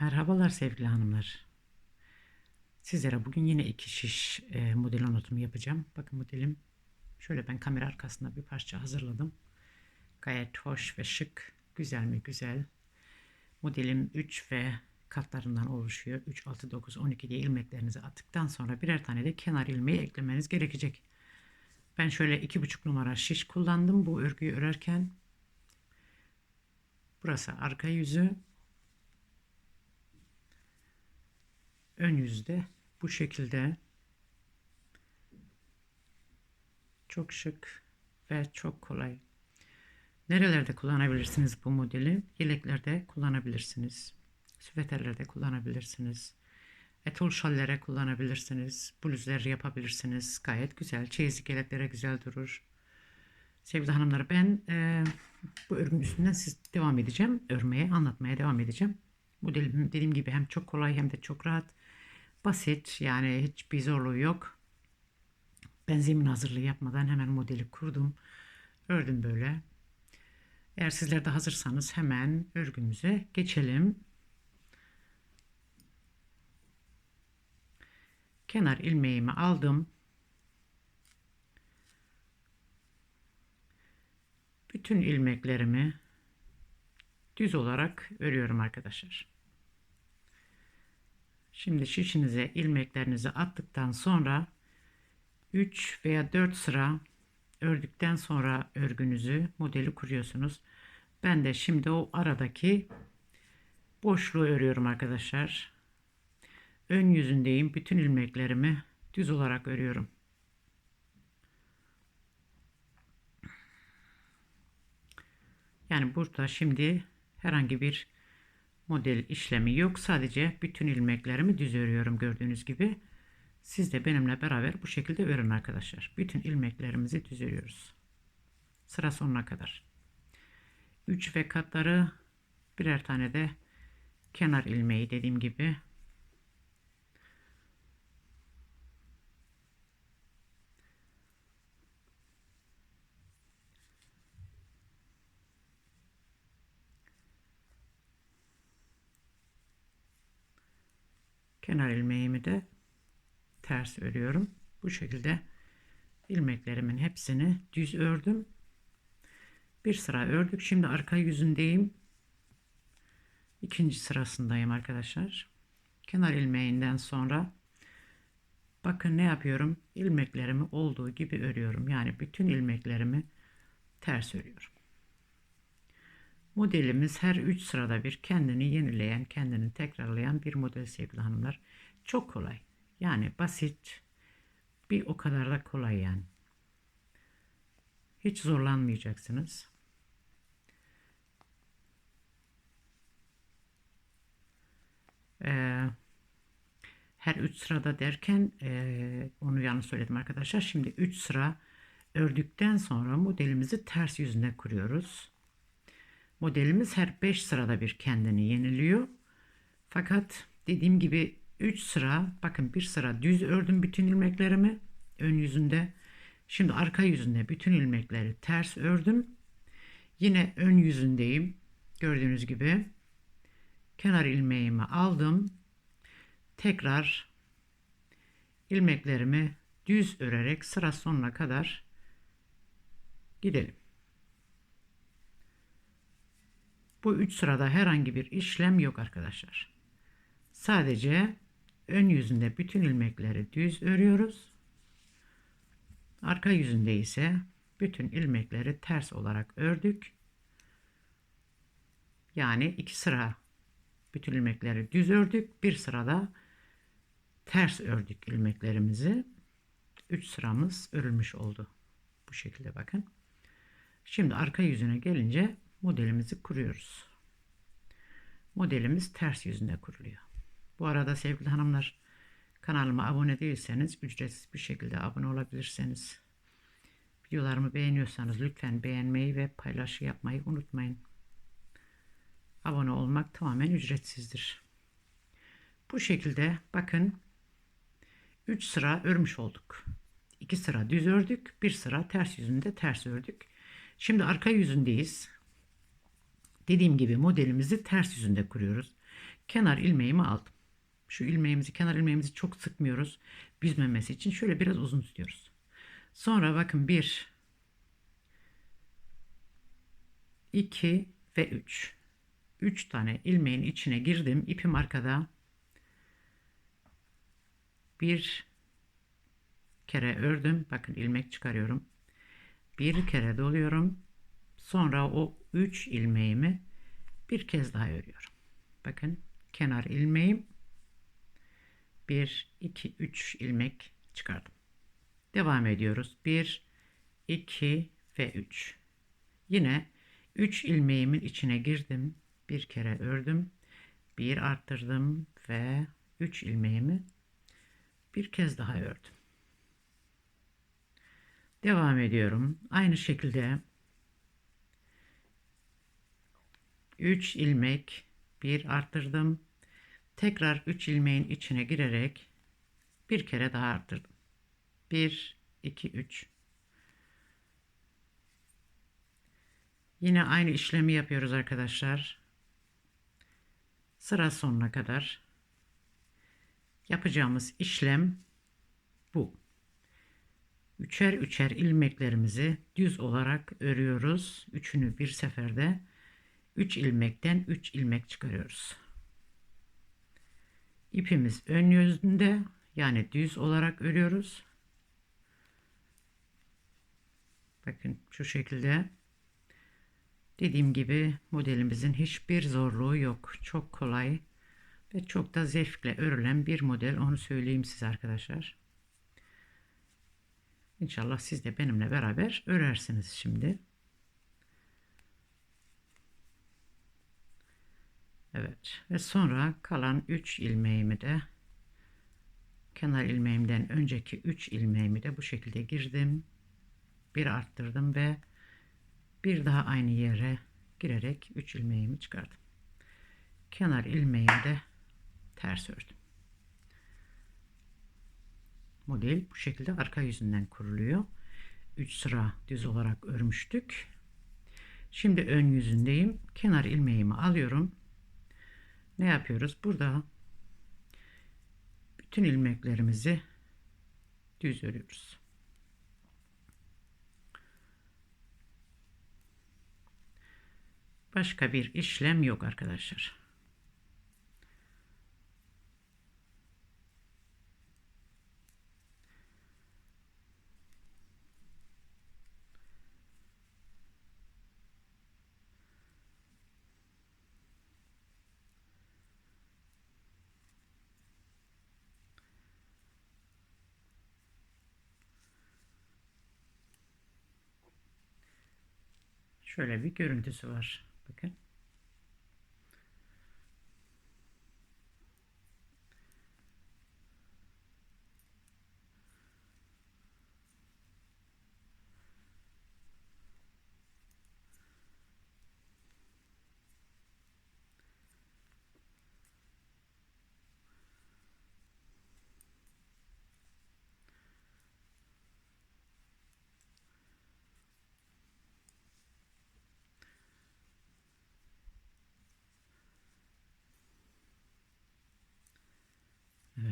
Merhabalar sevgili hanımlar. Sizlere bugün yine iki şiş e, model anlatımı yapacağım. Bakın modelim şöyle ben kamera arkasında bir parça hazırladım. Gayet hoş ve şık. Güzel mi? Güzel. Modelim 3 ve katlarından oluşuyor. 3, 6, 9, 12 diye ilmeklerinizi attıktan sonra birer tane de kenar ilmeği eklemeniz gerekecek. Ben şöyle 2,5 numara şiş kullandım bu örgüyü örerken. Burası arka yüzü, ön yüzde bu şekilde çok şık ve çok kolay. Nerelerde kullanabilirsiniz bu modeli? Yeleklerde kullanabilirsiniz. Süveterlerde kullanabilirsiniz. Etol şallere kullanabilirsiniz. Bluzler yapabilirsiniz. Gayet güzel. Çeyizlik yeleklere güzel durur. Sevgili hanımlar ben e, bu örgünün üstünden siz devam edeceğim. Örmeye, anlatmaya devam edeceğim. Modelim dediğim gibi hem çok kolay hem de çok rahat. Basit yani hiçbir zorluğu yok. Ben zemin hazırlığı yapmadan hemen modeli kurdum. Ördüm böyle. Eğer sizler de hazırsanız hemen örgümüze geçelim. Kenar ilmeğimi aldım. Bütün ilmeklerimi düz olarak örüyorum arkadaşlar. Şimdi şişinize ilmeklerinizi attıktan sonra 3 veya 4 sıra ördükten sonra örgünüzü modeli kuruyorsunuz. Ben de şimdi o aradaki boşluğu örüyorum arkadaşlar. Ön yüzündeyim. Bütün ilmeklerimi düz olarak örüyorum. Yani burada şimdi herhangi bir model işlemi yok. Sadece bütün ilmeklerimi düz örüyorum gördüğünüz gibi. Siz de benimle beraber bu şekilde örün arkadaşlar. Bütün ilmeklerimizi düz örüyoruz. Sıra sonuna kadar. 3 ve katları birer tane de kenar ilmeği dediğim gibi kenar ilmeğimi de ters örüyorum. Bu şekilde ilmeklerimin hepsini düz ördüm. Bir sıra ördük. Şimdi arka yüzündeyim. İkinci sırasındayım arkadaşlar. Kenar ilmeğinden sonra bakın ne yapıyorum? İlmeklerimi olduğu gibi örüyorum. Yani bütün ilmeklerimi ters örüyorum. Modelimiz her 3 sırada bir kendini yenileyen, kendini tekrarlayan bir model sevgili hanımlar. Çok kolay. Yani basit. Bir o kadar da kolay yani. Hiç zorlanmayacaksınız. Ee, her 3 sırada derken e, onu yanlış söyledim arkadaşlar. Şimdi 3 sıra ördükten sonra modelimizi ters yüzüne kuruyoruz. Modelimiz her 5 sırada bir kendini yeniliyor. Fakat dediğim gibi 3 sıra bakın bir sıra düz ördüm bütün ilmeklerimi ön yüzünde. Şimdi arka yüzünde bütün ilmekleri ters ördüm. Yine ön yüzündeyim. Gördüğünüz gibi kenar ilmeğimi aldım. Tekrar ilmeklerimi düz örerek sıra sonuna kadar gidelim. Bu üç sırada herhangi bir işlem yok arkadaşlar. Sadece ön yüzünde bütün ilmekleri düz örüyoruz. Arka yüzünde ise bütün ilmekleri ters olarak ördük. Yani iki sıra bütün ilmekleri düz ördük. Bir sırada ters ördük ilmeklerimizi. Üç sıramız örülmüş oldu. Bu şekilde bakın. Şimdi arka yüzüne gelince modelimizi kuruyoruz. Modelimiz ters yüzünde kuruluyor. Bu arada sevgili hanımlar kanalıma abone değilseniz ücretsiz bir şekilde abone olabilirsiniz. Videolarımı beğeniyorsanız lütfen beğenmeyi ve paylaşı yapmayı unutmayın. Abone olmak tamamen ücretsizdir. Bu şekilde bakın 3 sıra örmüş olduk. 2 sıra düz ördük, bir sıra ters yüzünde ters ördük. Şimdi arka yüzündeyiz. Dediğim gibi modelimizi ters yüzünde kuruyoruz. Kenar ilmeğimi aldım. Şu ilmeğimizi, kenar ilmeğimizi çok sıkmıyoruz. Büzmemesi için şöyle biraz uzun tutuyoruz. Sonra bakın 1 2 ve 3. 3 tane ilmeğin içine girdim. İpim arkada. Bir kere ördüm. Bakın ilmek çıkarıyorum. Bir kere doluyorum. Sonra o 3 ilmeğimi bir kez daha örüyorum. Bakın kenar ilmeğim 1 2 3 ilmek çıkardım. Devam ediyoruz. 1 2 ve 3. Yine 3 ilmeğimin içine girdim. Bir kere ördüm. Bir arttırdım ve 3 ilmeğimi bir kez daha ördüm. Devam ediyorum. Aynı şekilde 3 ilmek bir arttırdım. Tekrar 3 ilmeğin içine girerek bir kere daha arttırdım. 1 2 3 Yine aynı işlemi yapıyoruz arkadaşlar. Sıra sonuna kadar yapacağımız işlem bu. Üçer üçer ilmeklerimizi düz olarak örüyoruz. Üçünü bir seferde 3 ilmekten 3 ilmek çıkarıyoruz. İpimiz ön yüzünde yani düz olarak örüyoruz. Bakın şu şekilde. Dediğim gibi modelimizin hiçbir zorluğu yok. Çok kolay ve çok da zevkle örülen bir model. Onu söyleyeyim size arkadaşlar. İnşallah siz de benimle beraber örersiniz şimdi. Evet ve sonra kalan 3 ilmeğimi de kenar ilmeğimden önceki 3 ilmeğimi de bu şekilde girdim. Bir arttırdım ve bir daha aynı yere girerek 3 ilmeğimi çıkardım. Kenar ilmeğimi de ters ördüm. Model bu şekilde arka yüzünden kuruluyor. 3 sıra düz olarak örmüştük. Şimdi ön yüzündeyim. Kenar ilmeğimi alıyorum. Ne yapıyoruz? Burada bütün ilmeklerimizi düz örüyoruz. Başka bir işlem yok arkadaşlar. Şöyle bir görüntüsü var. Bakın.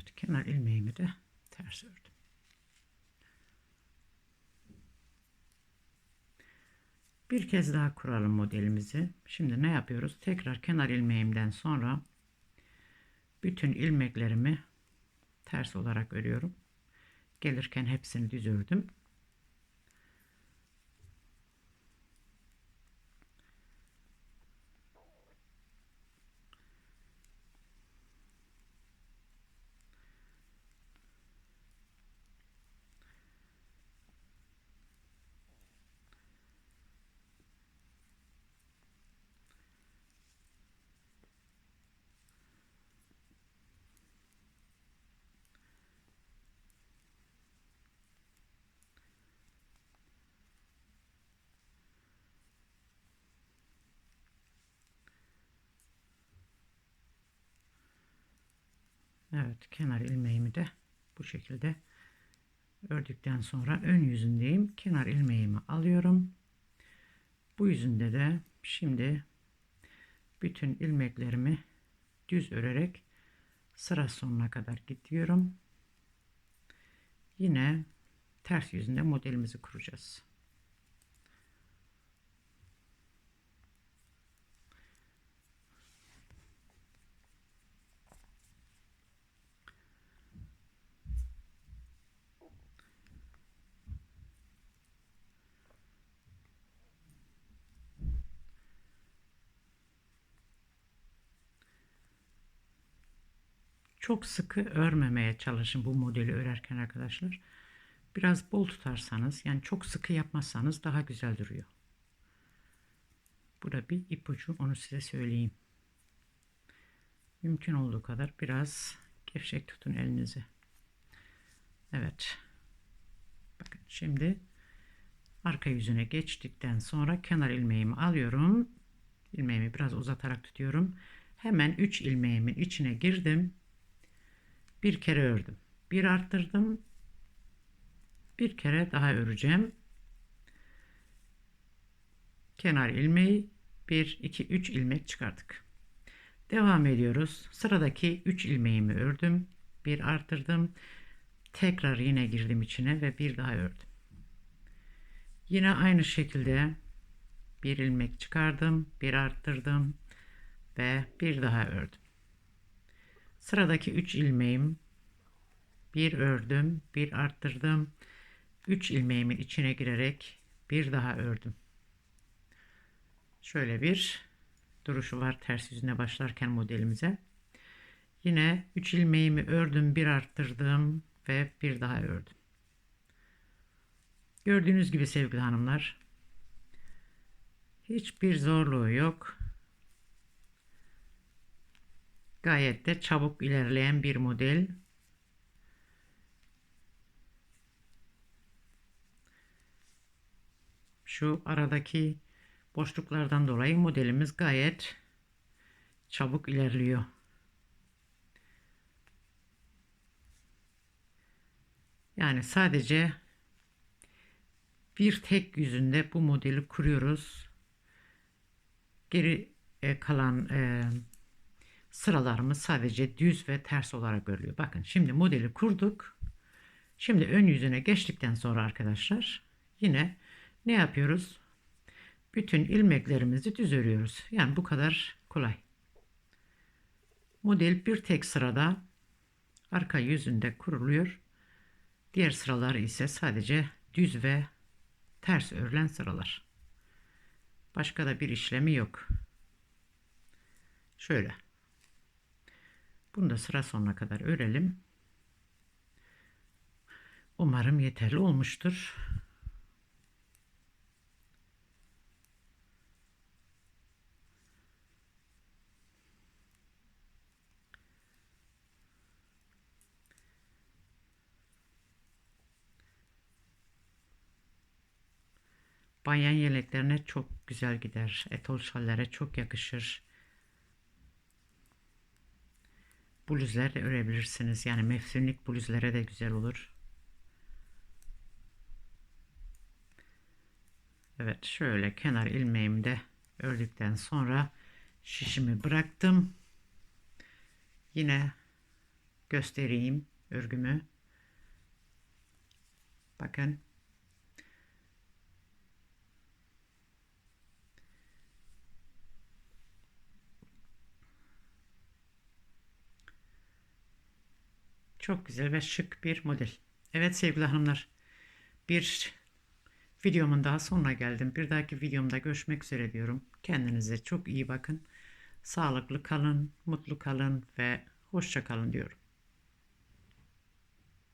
Evet kenar ilmeğimi de ters ördüm. Bir kez daha kuralım modelimizi. Şimdi ne yapıyoruz? Tekrar kenar ilmeğimden sonra bütün ilmeklerimi ters olarak örüyorum. Gelirken hepsini düz ördüm. Evet kenar ilmeğimi de bu şekilde ördükten sonra ön yüzündeyim. Kenar ilmeğimi alıyorum. Bu yüzünde de şimdi bütün ilmeklerimi düz örerek sıra sonuna kadar gidiyorum. Yine ters yüzünde modelimizi kuracağız. Çok sıkı örmemeye çalışın bu modeli örerken arkadaşlar. Biraz bol tutarsanız yani çok sıkı yapmazsanız daha güzel duruyor. Bu da bir ipucu onu size söyleyeyim. Mümkün olduğu kadar biraz gevşek tutun elinizi. Evet. Bakın şimdi arka yüzüne geçtikten sonra kenar ilmeğimi alıyorum. İlmeğimi biraz uzatarak tutuyorum. Hemen 3 ilmeğimin içine girdim. Bir kere ördüm. Bir arttırdım. Bir kere daha öreceğim. Kenar ilmeği 1 2 3 ilmek çıkardık. Devam ediyoruz. Sıradaki 3 ilmeğimi ördüm. Bir arttırdım. Tekrar yine girdim içine ve bir daha ördüm. Yine aynı şekilde bir ilmek çıkardım, bir arttırdım ve bir daha ördüm. Sıradaki 3 ilmeğim bir ördüm, bir arttırdım. 3 ilmeğimin içine girerek bir daha ördüm. Şöyle bir duruşu var ters yüzüne başlarken modelimize. Yine 3 ilmeğimi ördüm, bir arttırdım ve bir daha ördüm. Gördüğünüz gibi sevgili hanımlar hiçbir zorluğu yok. Gayet de çabuk ilerleyen bir model. Şu aradaki boşluklardan dolayı modelimiz gayet çabuk ilerliyor. Yani sadece bir tek yüzünde bu modeli kuruyoruz. Geri e, kalan e, sıralarımız sadece düz ve ters olarak görülüyor. Bakın şimdi modeli kurduk. Şimdi ön yüzüne geçtikten sonra arkadaşlar yine ne yapıyoruz? Bütün ilmeklerimizi düz örüyoruz. Yani bu kadar kolay. Model bir tek sırada arka yüzünde kuruluyor. Diğer sıralar ise sadece düz ve ters örülen sıralar. Başka da bir işlemi yok. Şöyle. Bunu da sıra sonuna kadar örelim. Umarım yeterli olmuştur. Bayan yeleklerine çok güzel gider. Etol şallere çok yakışır. Bluzler de örebilirsiniz. Yani mevsimlik bluzlere de güzel olur. Evet şöyle kenar ilmeğimi de ördükten sonra şişimi bıraktım. Yine göstereyim örgümü. Bakın Çok güzel ve şık bir model. Evet sevgili hanımlar. Bir videomun daha sonuna geldim. Bir dahaki videomda görüşmek üzere diyorum. Kendinize çok iyi bakın. Sağlıklı kalın, mutlu kalın ve hoşça kalın diyorum.